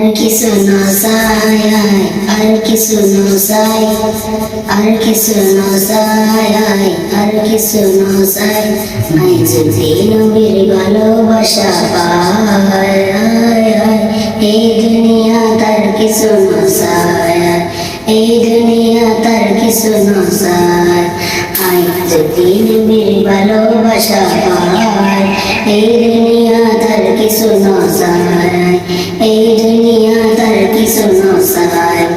আর কিছু নসাই আর কিছু নসাই আর কিছু নসাই আর কিছু নসাই নাই যদি নবীর ভালোবাসা পায় এই দুনিয়া তার কিছু নসাই এই দুনিয়া তার কিছু নসাই আই যদি নবীর এই দুনিয়া তার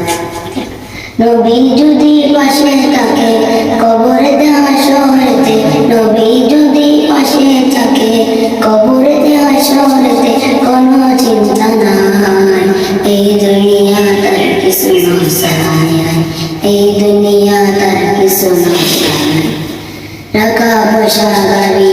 নবী যদি পাশে থাকে কবর দেওয়া শহরেতে নবী যদি পাশে থাকে কবর দেওয়া শহরেতে কোনো চিন্তা নাই এই দুনিয়া তার কিছু নসাই এই দুনিয়া তার কিছু নসাই টাকা পয়সা গাড়ি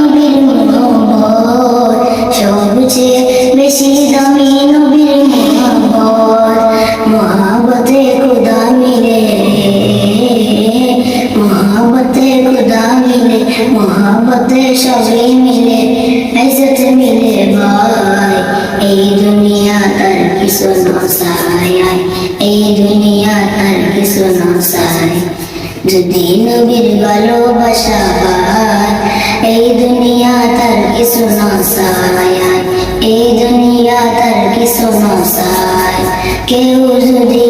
মহাবতে সবই মিলে ইজ্জত মিলে ভাই এই দুনিয়া তার কিছু নসায় এই দুনিয়া তার কিছু নসায় যদি নবীর ভালোবাসা পায় এই দুনিয়া তার কিছু নসায় এই দুনিয়া তার কিছু নসায় কেউ যদি